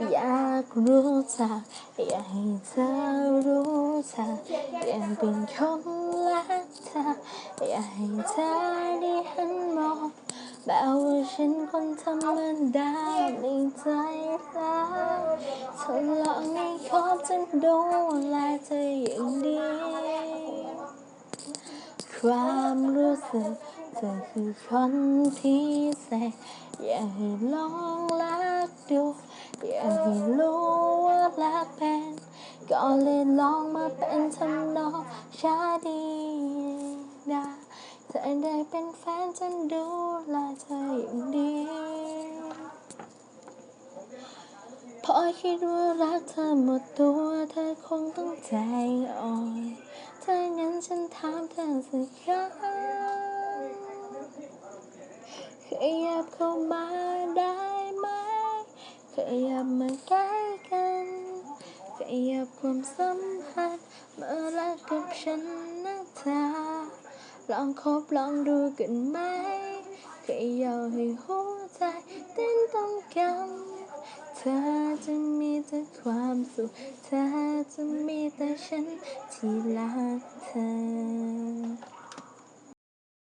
อยากรู้จักอยากให้เธอรู้จักยังเป็นคนรักเธออยากให้เธอได้หันมองแบบว่าฉันคนธรรมดาไม่ใจร้ายเธอลองให้ขอจะดูแลเธออย่างดี ความรู้สึกเธอคือคนพิเศษอยากให้ลองรัก เป็น ก็เลยลองมาเป็นทำนองชาดีนะเธอได้เป็นแฟนฉันดูแลเธออย่างดีพอคิดว่ารักเธอหมดตัวเธอคงต้องใจอ่อนถ้างั้นฉันถามเธอสักครั้งขยับเข้ามาได้ไหมขยับมาใกล้กัน ขยับความสัมพันธ์มารักกับฉันนะเธอลองคบลองดูกันไหมขยับให้หัวใจเต้นต้องกันเธอจะมีแต่ความสุข เธอจะมีแต่ฉันที่รักเธอ